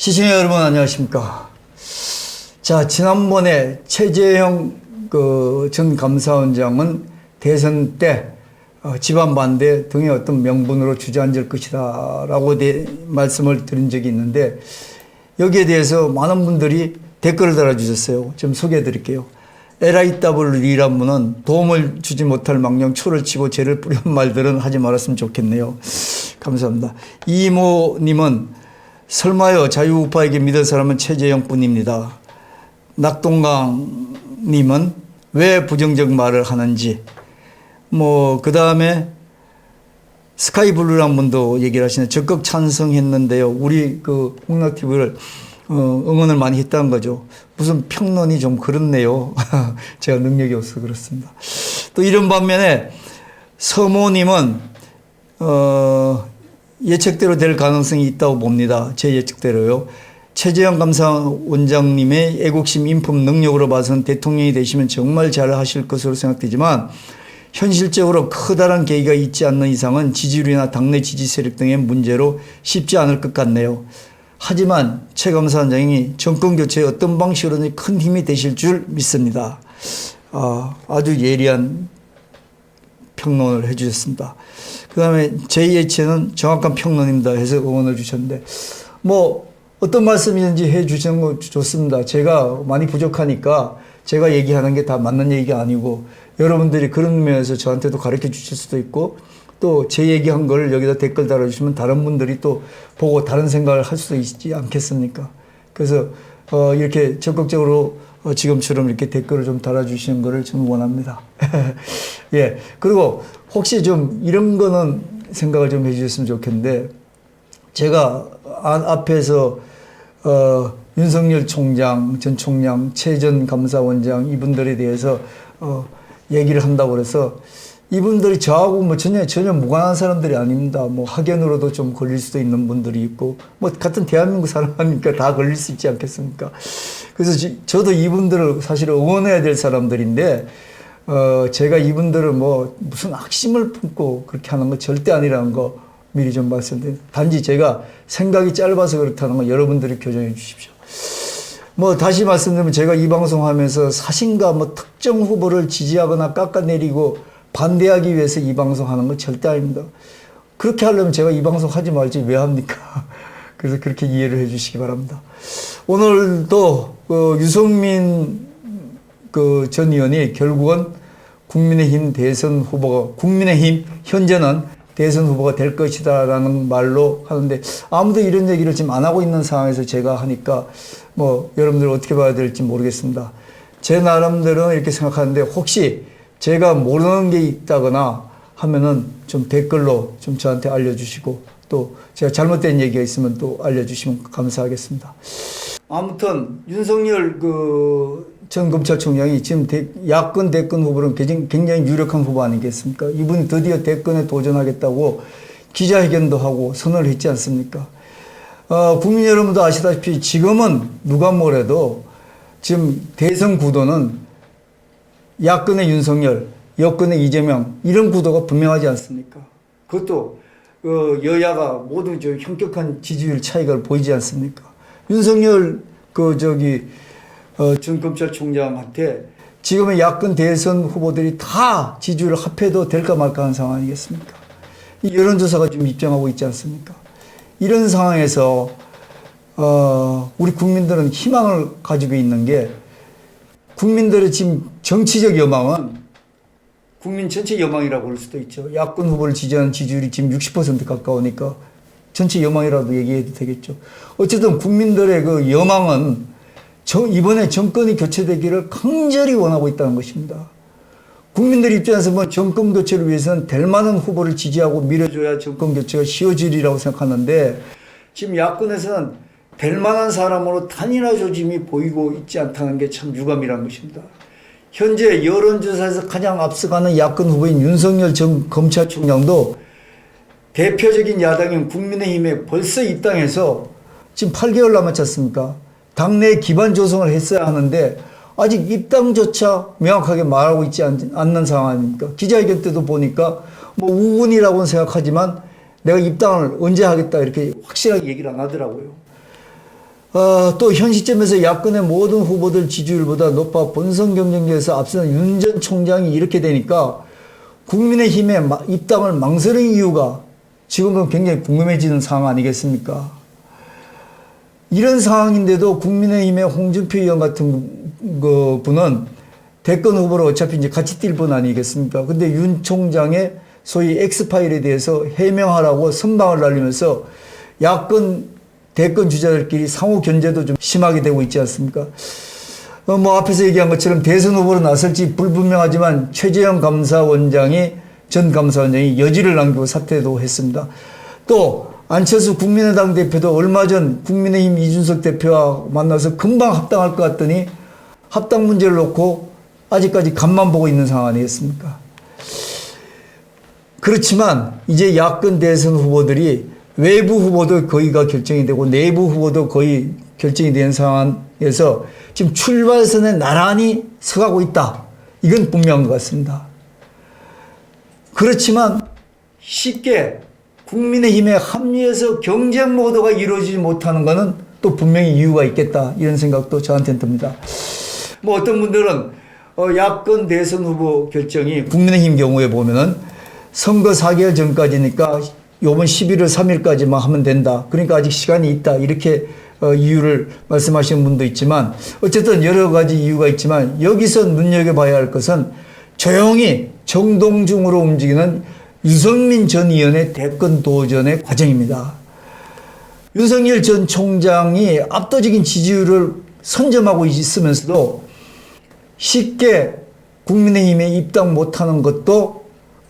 시청자 여러분 안녕하십니까. 자, 지난번에 최재형 그 전 감사원장은 대선 때 어, 집안 반대 등의 어떤 명분으로 주저앉을 것이다 라고 대, 말씀을 드린 적이 있는데 여기에 대해서 많은 분들이 댓글을 달아주셨어요. 좀 소개해 드릴게요. LIW이란 분은 도움을 주지 못할 망령 초를 치고 죄를 뿌린 말들은 하지 말았으면 좋겠네요. 감사합니다. 이모님은 설마요 자유우파에게 믿은 사람은 최재형 뿐입니다. 낙동강님은 왜 부정적 말을 하는지 뭐 그 다음에 스카이블루란 분도 얘기를 하시네 적극 찬성했는데요. 우리 그 홍락 TV를 어, 응원을 많이 했다는 거죠. 무슨 평론이 좀 그렇네요. 제가 능력이 없어서 그렇습니다. 또 이런 반면에 서모님은 어, 예측대로 될 가능성이 있다고 봅니다. 제 예측대로요. 최재형 감사원장님의 애국심 인품 능력으로 봐서는 대통령이 되시면 정말 잘 하실 것으로 생각되지만 현실적으로 커다란 계기가 있지 않는 이상은 지지율이나 당내 지지 세력 등의 문제로 쉽지 않을 것 같네요. 하지만 최 감사원장이 정권 교체에 어떤 방식으로든 큰 힘이 되실 줄 믿습니다. 아, 아주 예리한 평론을 해주셨습니다. 그 다음에 JH는 정확한 평론입니다. 해서 응원을 주셨는데, 뭐, 어떤 말씀이든지 해 주시는 거 좋습니다. 제가 많이 부족하니까 제가 얘기하는 게 다 맞는 얘기가 아니고, 여러분들이 그런 면에서 저한테도 가르쳐 주실 수도 있고, 또 제 얘기한 걸 여기다 댓글 달아주시면 다른 분들이 또 보고 다른 생각을 할 수도 있지 않겠습니까? 그래서, 어, 이렇게 적극적으로 어, 지금처럼 이렇게 댓글을 좀 달아주시는 거를 저는 원합니다. 예. 그리고 혹시 좀 이런 거는 생각을 좀 해주셨으면 좋겠는데, 제가 안- 앞에서 어, 윤석열 총장, 전 총장, 최 전 감사원장 이분들에 대해서 어, 얘기를 한다고 그래서 이분들이 저하고 뭐 전혀 전혀 무관한 사람들이 아닙니다. 뭐 학연으로도 좀 걸릴 수도 있는 분들이 있고 뭐 같은 대한민국 사람이니까 다 걸릴 수 있지 않겠습니까? 그래서 지- 저도 이분들을 사실 응원해야 될 사람들인데 어, 제가 이분들을 뭐 무슨 악심을 품고 그렇게 하는 거 절대 아니라는 거 미리 좀 말씀드립니다. 단지 제가 생각이 짧아서 그렇다는 거 여러분들이 교정해 주십시오. 뭐 다시 말씀드리면 제가 이 방송하면서 사신과 뭐 특정 후보를 지지하거나 깎아내리고 반대하기 위해서 이 방송 하는 건 절대 아닙니다. 그렇게 하려면 제가 이 방송 하지 말지 왜 합니까? 그래서 그렇게 이해를 해 주시기 바랍니다. 오늘도 어, 유성민 그 전 의원이 결국은 국민의힘 대선 후보가 국민의힘 현재는 대선 후보가 될 것이다라는 말로 하는데 아무도 이런 얘기를 지금 안 하고 있는 상황에서 제가 하니까 뭐 여러분들 어떻게 봐야 될지 모르겠습니다. 제 나름대로는 이렇게 생각하는데 혹시 제가 모르는 게 있다거나 하면은 좀 댓글로 좀 저한테 알려주시고 또 제가 잘못된 얘기가 있으면 또 알려주시면 감사하겠습니다. 아무튼 윤석열 그 전 검찰총장이 지금 대- 야권 대권 후보는 굉장히, 굉장히 유력한 후보 아니겠습니까? 이분이 드디어 대권에 도전하겠다고 기자회견도 하고 선언을 했지 않습니까? 어, 국민 여러분도 아시다시피 지금은 누가 뭐래도 지금 대선 구도는 야권의 윤석열, 여권의 이재명 이런 구도가 분명하지 않습니까? 그것도 어, 여야가 모두 저 현격한 지지율 차이가 보이지 않습니까? 윤석열 그 저기 어, 전 검찰총장한테 지금의 야권 대선 후보들이 다 지지율을 합해도 될까 말까 하는 상황 아니겠습니까? 이 여론조사가 지금 입장하고 있지 않습니까? 이런 상황에서 어, 우리 국민들은 희망을 가지고 있는 게 국민들의 지금 정치적 여망은 국민 전체 여망이라고 볼 수도 있죠. 야권 후보를 지지하는 지지율이 지금 60% 가까우니까 전체 여망이라도 얘기해도 되겠죠. 어쨌든 국민들의 그 여망은 저 이번에 정권이 교체되기를 강렬히 원하고 있다는 것입니다. 국민들 입장에서 뭐 정권 교체를 위해서는 될 만한 후보를 지지하고 밀어줘야 정권 교체가 쉬워지리라고 생각하는데 지금 야권에서는 될 만한 사람으로 단일화 조짐이 보이고 있지 않다는 게 참 유감이라는 것입니다. 현재 여론조사에서 가장 앞서가는 야권 후보인 윤석열 전 검찰총장도 대표적인 야당인 국민의힘에 벌써 입당해서 지금 8개월 남았지 않습니까? 당내 기반 조성을 했어야 하는데 아직 입당조차 명확하게 말하고 있지 않- 않는 상황 아닙니까? 기자회견 때도 보니까 뭐 우군이라고는 생각하지만 내가 입당을 언제 하겠다 이렇게 확실하게 얘기를 안 하더라고요. 어, 또현 시점에서 야권의 모든 후보들 지지율보다 높아 본선 경쟁에서 앞서는 윤 전 총장이 이렇게 되니까 국민의힘의 마- 입당을 망설인 이유가 지금은 굉장히 궁금해지는 상황 아니겠습니까? 이런 상황인데도 국민의힘의 홍준표 의원 같은 그 분은 대권 후보로 어차피 이제 같이 뛸 분 아니겠습니까? 근데 윤 총장의 소위 엑스파일에 대해서 해명하라고 선방을 날리면서 야권 대권 주자들끼리 상호 견제도 좀 심하게 되고 있지 않습니까? 어, 뭐 앞에서 얘기한 것처럼 대선 후보로 나설지 불분명하지만 최재형 감사원장이 전 감사원장이 여지를 남기고 사퇴도 했습니다. 또 안철수 국민의당 대표도 얼마 전 국민의힘 이준석 대표와 만나서 금방 합당할 것 같더니 합당 문제를 놓고 아직까지 간만 보고 있는 상황 아니겠습니까? 그렇지만 이제 야권 대선 후보들이 외부 후보도 거의가 결정이 되고 내부 후보도 거의 결정이 된 상황에서 지금 출발선에 나란히 서가고 있다. 이건 분명한 것 같습니다. 그렇지만 쉽게 국민의힘에 합류해서 경쟁 모드가 이루어지지 못하는 것은 또 분명히 이유가 있겠다. 이런 생각도 저한테는 듭니다. 뭐 어떤 분들은 어, 야권 대선 후보 결정이 국민의힘 경우에 보면은 선거 4개월 전까지니까 요번 11월 3일까지만 하면 된다. 그러니까 아직 시간이 있다. 이렇게 어, 이유를 말씀하시는 분도 있지만 어쨌든 여러 가지 이유가 있지만 여기서 눈여겨봐야 할 것은 조용히 정동중으로 움직이는 유승민 전 의원의 대권 도전의 과정입니다. 윤석열 전 총장이 압도적인 지지율을 선점하고 있으면서도 쉽게 국민의힘에 입당 못하는 것도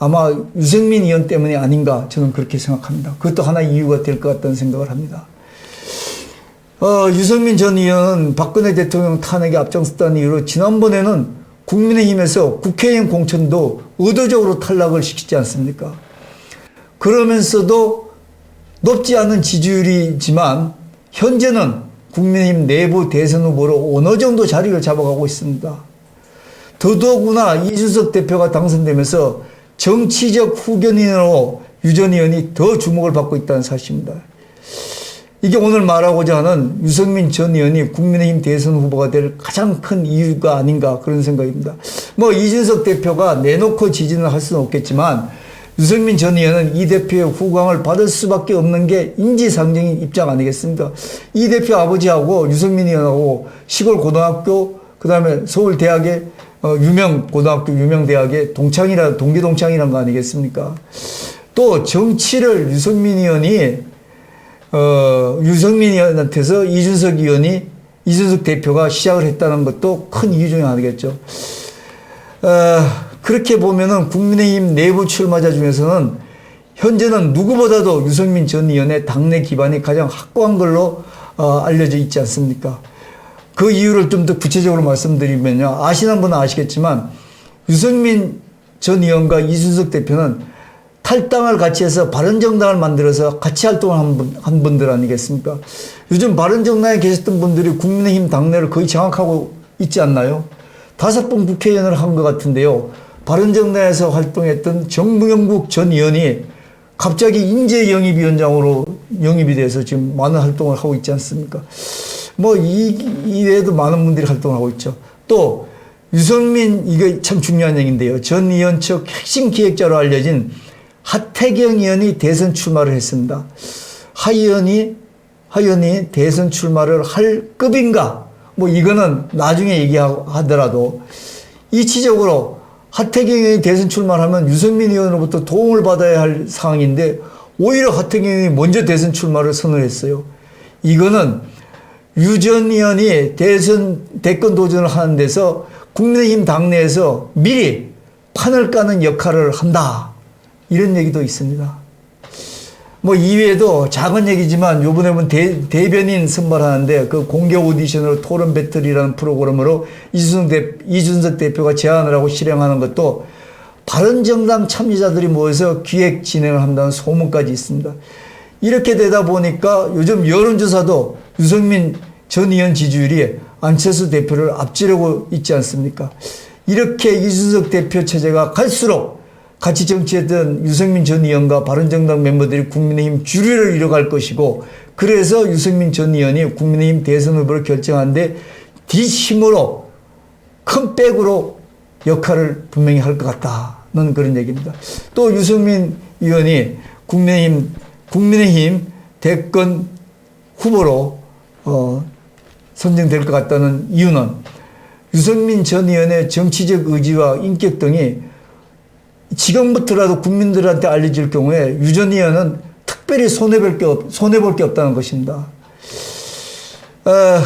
아마 유승민 의원 때문이 아닌가 저는 그렇게 생각합니다. 그것도 하나의 이유가 될 것 같다는 생각을 합니다. 어, 유승민 전 의원은 박근혜 대통령 탄핵에 앞장섰다는 이유로 지난번에는 국민의힘에서 국회의원 공천도 의도적으로 탈락을 시키지 않습니까? 그러면서도 높지 않은 지지율이지만 현재는 국민의힘 내부 대선 후보로 어느 정도 자리를 잡아가고 있습니다. 더더구나 이준석 대표가 당선되면서 정치적 후견인으로 유전 의원이 더 주목을 받고 있다는 사실입니다. 이게 오늘 말하고자 하는 유승민 전 의원이 국민의힘 대선 후보가 될 가장 큰 이유가 아닌가 그런 생각입니다. 뭐 이준석 대표가 내놓고 지지는 할 수는 없겠지만 유승민 전 의원은 이 대표의 후광을 받을 수밖에 없는 게 인지상정인 입장 아니겠습니까? 이 대표 아버지하고 유승민 의원하고 시골 고등학교 그다음에 서울 대학의 어, 유명 고등학교 유명 대학의 동창이라 동기 동창이란 거 아니겠습니까? 또 정치를 유승민 의원이 어, 유승민 의원한테서 이준석 의원이 이준석 대표가 시작을 했다는 것도 큰 이유 중에 하나겠죠. 어, 그렇게 보면은 국민의힘 내부 출마자 중에서는 현재는 누구보다도 유승민 전 의원의 당내 기반이 가장 확고한 걸로 어, 알려져 있지 않습니까? 그 이유를 좀 더 구체적으로 말씀드리면요. 아시는 분은 아시겠지만 유승민 전 의원과 이준석 대표는 탈당을 같이 해서 바른정당을 만들어서 같이 활동을 한, 분, 한 분들 아니겠습니까? 요즘 바른정당에 계셨던 분들이 국민의힘 당내를 거의 장악하고 있지 않나요? 다섯 번 국회의원을 한 것 같은데요. 바른정당에서 활동했던 정무영국 전 의원이 갑자기 인재 영입위원장으로 영입이 돼서 지금 많은 활동을 하고 있지 않습니까? 뭐, 이, 이외에도 많은 분들이 활동을 하고 있죠. 또, 유성민, 이거 참 중요한 얘기인데요. 전 의원 측 핵심 기획자로 알려진 하태경 의원이 대선 출마를 했습니다. 하 의원이, 하 의원이 대선 출마를 할 급인가? 뭐, 이거는 나중에 얘기하더라도 이치적으로 하태경 의원이 대선 출마를 하면 유승민 의원으로부터 도움을 받아야 할 상황인데 오히려 하태경 의원이 먼저 대선 출마를 선언했어요. 이거는 유전 의원이 대선 대권 도전을 하는 데서 국민의힘 당내에서 미리 판을 까는 역할을 한다. 이런 얘기도 있습니다. 뭐 이외에도 작은 얘기지만 요번에 보면 대, 대변인 선발하는데 그 공개 오디션으로 토론 배틀이라는 프로그램으로 이준석, 대, 이준석 대표가 제안을 하고 실행하는 것도 바른정당 참여자들이 모여서 기획 진행을 한다는 소문까지 있습니다. 이렇게 되다 보니까 요즘 여론조사도 유승민 전 의원 지지율이 안철수 대표를 앞지르고 있지 않습니까? 이렇게 이준석 대표 체제가 갈수록 같이 정치했던 유승민 전 의원과 바른정당 멤버들이 국민의힘 주류를 이뤄갈 것이고 그래서 유승민 전 의원이 국민의힘 대선 후보를 결정하는데 뒷힘으로 큰 백으로 역할을 분명히 할 것 같다는 그런 얘기입니다. 또 유승민 의원이 국민의힘 국민의힘 대권 후보로 어, 선정될 것 같다는 이유는 유승민 전 의원의 정치적 의지와 인격 등이 지금부터라도 국민들한테 알려질 경우에 유 전 의원은 특별히 손해볼 게, 없, 손해볼 게 없다는 것입니다. 어,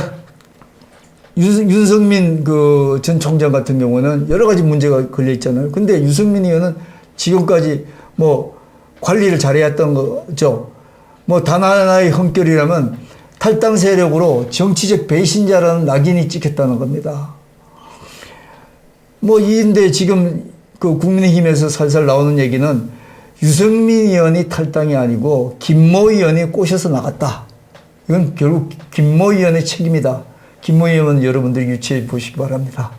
윤, 윤석민 그 전 총장 같은 경우는 여러 가지 문제가 걸려 있잖아요. 근데 유승민 의원은 지금까지 뭐 관리를 잘해왔던 거죠. 뭐 단 하나의 흠결이라면 탈당 세력으로 정치적 배신자라는 낙인이 찍혔다는 겁니다. 뭐 이인데 지금 그 국민의힘에서 살살 나오는 얘기는 유승민 의원이 탈당이 아니고 김모 의원이 꼬셔서 나갔다. 이건 결국 김모 의원의 책임이다. 김모 의원은 여러분들이 유치해 보시기 바랍니다.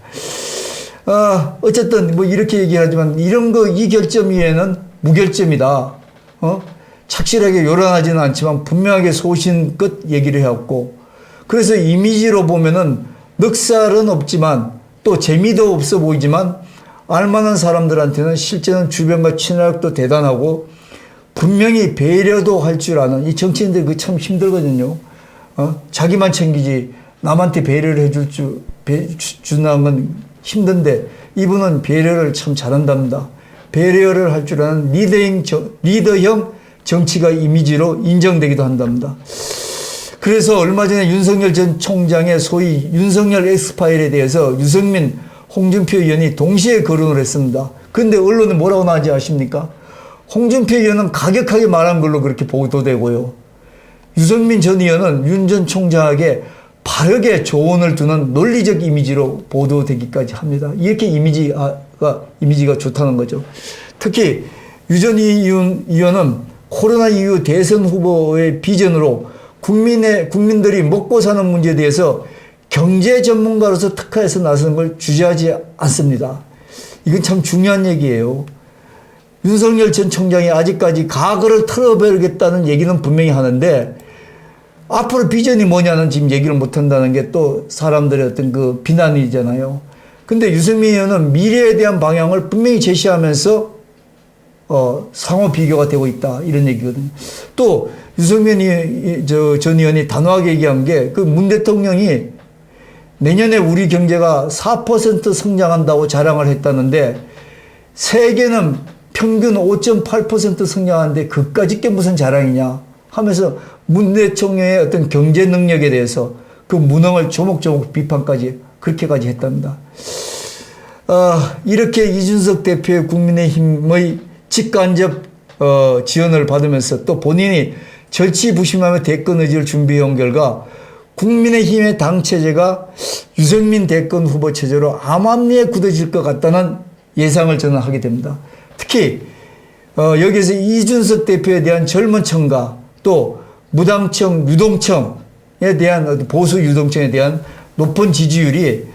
아, 어쨌든 뭐 이렇게 얘기하지만 이런 거 이 결점 위에는 무결점이다. 어? 착실하게 요란하지는 않지만 분명하게 소신껏 얘기를 해왔고 그래서 이미지로 보면은 넉살은 없지만 또 재미도 없어 보이지만 알만한 사람들한테는 실제는 주변과 친화력도 대단하고 분명히 배려도 할 줄 아는 이 정치인들 그 참 힘들거든요. 어? 자기만 챙기지 남한테 배려를 해줄 줄 배, 주- 준다는 건 힘든데 이분은 배려를 참 잘한답니다. 배려를 할 줄 아는 리더형, 정- 리더형 정치가 이미지로 인정되기도 한답니다. 그래서 얼마 전에 윤석열 전 총장의 소위 윤석열 엑스파일에 대해서 유승민, 홍준표 의원이 동시에 거론을 했습니다. 근데 언론은 뭐라고 나지 아십니까? 홍준표 의원은 가격하게 말한 걸로 그렇게 보도되고요. 유승민 전 의원은 윤 전 총장에게 바르게 조언을 두는 논리적 이미지로 보도되기까지 합니다. 이렇게 이미지가, 이미지가 좋다는 거죠. 특히 유전 의원은 코로나 이후 대선 후보의 비전으로 국민의, 국민들이 먹고 사는 문제에 대해서 경제 전문가로서 특화해서 나서는 걸 주저하지 않습니다. 이건 참 중요한 얘기예요. 윤석열 전 총장이 아직까지 과거를 털어버리겠다는 얘기는 분명히 하는데 앞으로 비전이 뭐냐는 지금 얘기를 못 한다는 게 또 사람들의 어떤 그 비난이잖아요. 근데 유승민 의원은 미래에 대한 방향을 분명히 제시하면서 어, 상호 비교가 되고 있다. 이런 얘기거든요. 또 유승민 이- 저, 전 의원이 단호하게 얘기한 게 그 문 대통령이 내년에 우리 경제가 4% 성장한다고 자랑을 했다는데 세계는 평균 5.8% 성장하는데 그까짓 게 무슨 자랑이냐 하면서 문 대통령의 어떤 경제 능력에 대해서 그 무능을 조목조목 비판까지 그렇게까지 했답니다. 어, 이렇게 이준석 대표의 국민의힘의 직간접 어, 지원을 받으면서 또 본인이 절치부심하며 대권 의지를 준비해온 결과 국민의힘의 당 체제가 유승민 대권 후보 체제로 암암리에 굳어질 것 같다는 예상을 저는 하게 됩니다. 특히 어, 여기서 이준석 대표에 대한 젊은 청가 또 무당청, 유동청에 대한 보수 유동청에 대한 높은 지지율이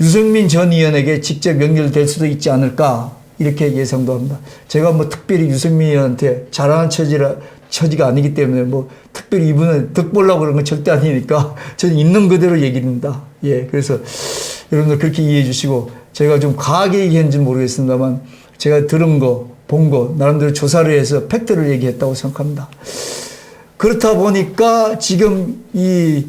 유승민 전 의원에게 직접 연결될 수도 있지 않을까 이렇게 예상도 합니다. 제가 뭐 특별히 유승민 의원한테 잘하는 처지라 처지가 아니기 때문에 뭐 특별히 이분은 득 보려고 그런 건 절대 아니니까 저는 있는 그대로 얘기합니다. 예, 그래서 여러분들 그렇게 이해해 주시고 제가 좀 과하게 얘기했는지 모르겠습니다만 제가 들은 거, 본 거, 나름대로 조사를 해서 팩트를 얘기했다고 생각합니다. 그렇다 보니까 지금 이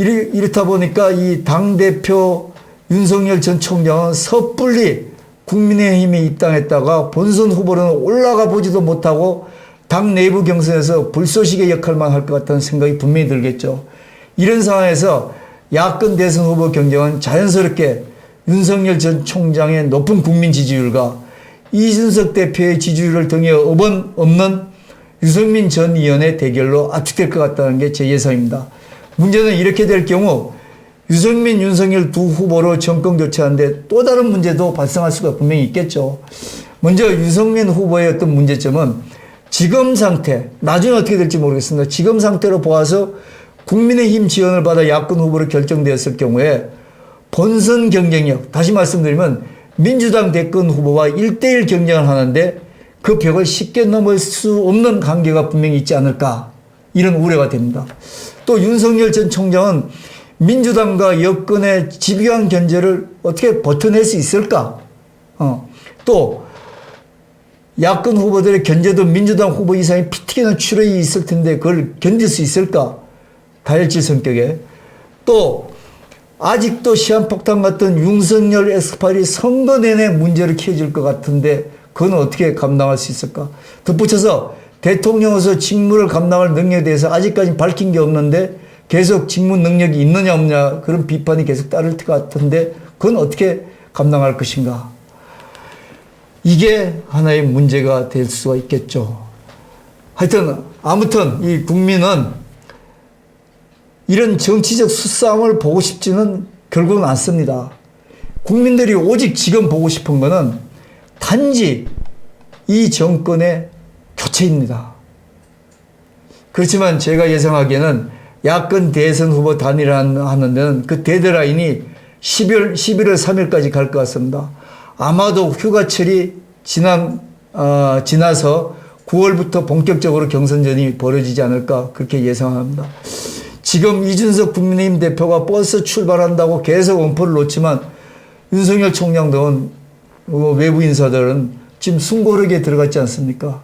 이렇- 이렇다 보니까 이 당 대표 윤석열 전 총장은 섣불리 국민의힘에 입당했다가 본선 후보로는 올라가 보지도 못하고 당 내부 경선에서 불쏘시개 역할만 할 것 같다는 생각이 분명히 들겠죠. 이런 상황에서 야권 대선 후보 경쟁은 자연스럽게 윤석열 전 총장의 높은 국민 지지율과 이준석 대표의 지지율을 등에 업은 없는 유승민 전 의원의 대결로 압축될 것 같다는 게 제 예상입니다. 문제는 이렇게 될 경우 유승민, 윤석열 두 후보로 정권 교체하는데 또 다른 문제도 발생할 수가 분명히 있겠죠. 먼저 유승민 후보의 어떤 문제점은 지금 상태, 나중에 어떻게 될지 모르겠습니다. 지금 상태로 보아서 국민의힘 지원을 받아 야권 후보로 결정되었을 경우에 본선 경쟁력, 다시 말씀드리면 민주당 대권 후보와 1대1 경쟁을 하는데 그 벽을 쉽게 넘을 수 없는 관계가 분명히 있지 않을까 이런 우려가 됩니다. 또 윤석열 전 총장은 민주당과 여권의 집요한 견제를 어떻게 버텨낼 수 있을까? 어. 또 야권 후보들의 견제도 민주당 후보 이상의 피 튀기는 출혈이 있을 텐데 그걸 견딜 수 있을까? 다혈질 성격에. 또 아직도 시한폭탄 같은 윤석열 에스파일이 선거 내내 문제를 키워줄 것 같은데 그건 어떻게 감당할 수 있을까? 덧붙여서 대통령으로서 직무를 감당할 능력에 대해서 아직까지 밝힌 게 없는데 계속 직무 능력이 있느냐 없냐 그런 비판이 계속 따를 것 같은데 그건 어떻게 감당할 것인가? 이게 하나의 문제가 될 수가 있겠죠. 하여튼 아무튼 이 국민은 이런 정치적 수싸움을 보고 싶지는 결국은 않습니다. 국민들이 오직 지금 보고 싶은 거는 단지 이 정권의 교체입니다. 그렇지만 제가 예상하기에는 야권 대선 후보 단일화하는 데는 그 데드라인이 12월, 11월 3일까지 갈 것 같습니다. 아마도 휴가철이 지난, 어, 지나서 9월부터 본격적으로 경선전이 벌어지지 않을까 그렇게 예상합니다. 지금 이준석 국민의힘 대표가 버스 출발한다고 계속 원포를 놓지만 윤석열 총장 등 어, 외부 인사들은 지금 숨고르게 들어갔지 않습니까?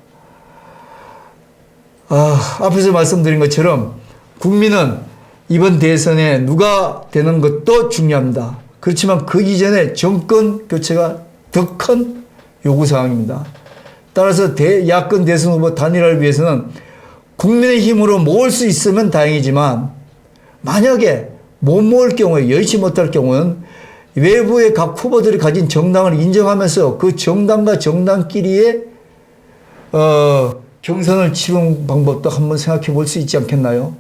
아, 앞에서 말씀드린 것처럼 국민은 이번 대선에 누가 되는 것도 중요합니다. 그렇지만 그 이전에 정권 교체가 더 큰 요구사항입니다. 따라서 대, 야권 대선 후보 단일화를 위해서는 국민의 힘으로 모을 수 있으면 다행이지만 만약에 못 모을 경우에 여의치 못할 경우는 외부의 각 후보들이 가진 정당을 인정하면서 그 정당과 정당끼리의 어, 경선을 치른 방법도 한번 생각해 볼 수 있지 않겠나요?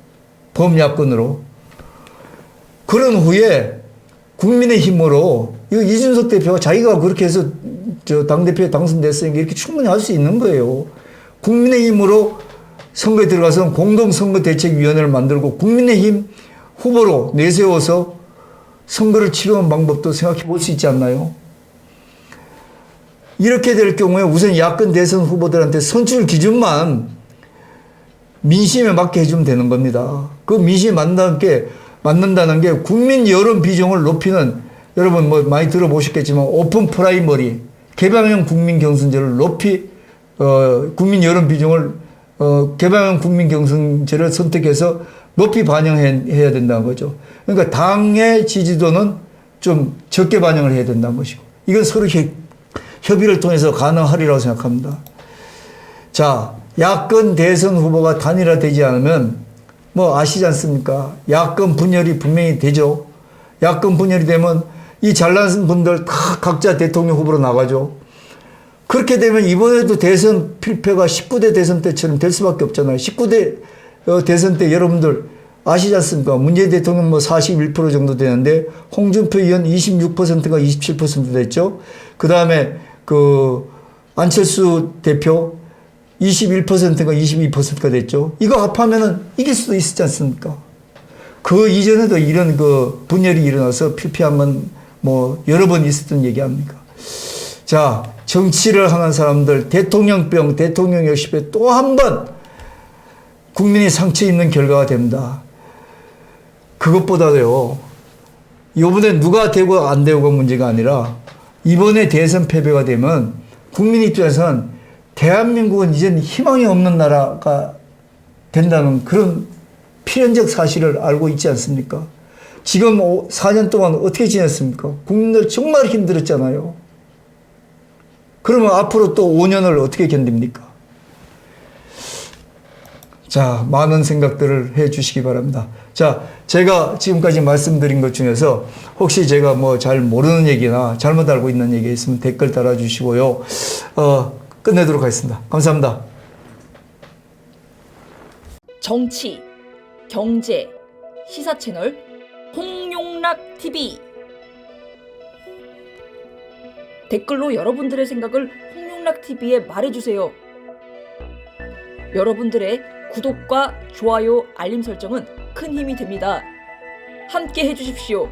범야권으로. 그런 후에 국민의 힘으로 이 이준석 대표가 자기가 그렇게 해서 저 당대표에 당선됐으니까 이렇게 충분히 할 수 있는 거예요. 국민의 힘으로 선거에 들어가서 공동선거대책위원회를 만들고 국민의 힘 후보로 내세워서 선거를 치르는 방법도 생각해 볼 수 있지 않나요? 이렇게 될 경우에 우선 야권 대선 후보들한테 선출 기준만 민심에 맞게 해주면 되는 겁니다. 그 민심에 맞는 게, 맞는다는 게 국민 여론 비중을 높이는 여러분 뭐 많이 들어보셨겠지만 오픈 프라이머리 개방형 국민 경선제를 높이 어, 국민 여론 비중을 어, 개방형 국민 경선제를 선택해서 높이 반영해야 된다는 거죠. 그러니까 당의 지지도는 좀 적게 반영을 해야 된다는 것이고 이건 서로 협, 협의를 통해서 가능하리라고 생각합니다. 자, 야권 대선 후보가 단일화되지 않으면 뭐 아시지 않습니까? 야권 분열이 분명히 되죠. 야권 분열이 되면 이 잘난 분들 다 각자 대통령 후보로 나가죠. 그렇게 되면 이번에도 대선 필패가 19대 대선 때처럼 될 수밖에 없잖아요. 19대 어, 대선 때 여러분들 아시지 않습니까? 문재인 대통령 뭐 41% 정도 되는데 홍준표 의원 26%가 27% 됐죠. 그 다음에 그 안철수 대표 21%가 22%가 됐죠. 이거 합하면은 이길 수도 있지 않습니까? 그 이전에도 이런 그 분열이 일어나서 필피한 건 뭐 여러 번 있었던 얘기 아닙니까? 자, 정치를 하는 사람들 대통령병, 대통령 열심에 또 한 번 국민이 상처 입는 결과가 됩니다. 그것보다도요, 이번에 누가 되고 안 되고가 문제가 아니라 이번에 대선 패배가 되면 국민 입장에서는 대한민국은 이젠 희망이 없는 나라가 된다는 그런 필연적 사실을 알고 있지 않습니까? 지금 4년 동안 어떻게 지냈습니까? 국민들 정말 힘들었잖아요. 그러면 앞으로 또 5년을 어떻게 견딥니까? 자, 많은 생각들을 해 주시기 바랍니다. 자, 제가 지금까지 말씀드린 것 중에서 혹시 제가 뭐 잘 모르는 얘기나 잘못 알고 있는 얘기 있으면 댓글 달아 주시고요. 어, 끝내도록 하겠습니다. 감사합니다. 정치, 경제, 시사 채널 홍용락 TV 댓글로 여러분들의 생각을 홍용락 TV에 말해 주세요. 여러분들의 구독과 좋아요, 알림 설정은 큰 힘이 됩니다. 함께 해주십시오.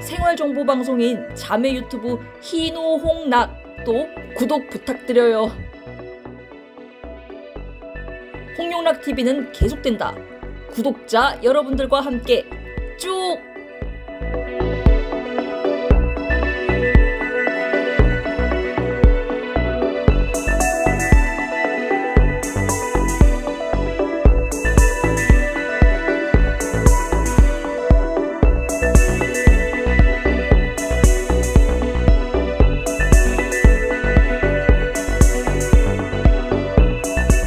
생활정보 방송인 자매 유튜브 희노홍락도 구독 부탁드려요. 홍용락 TV는 계속된다. 구독자 여러분들과 함께 쭉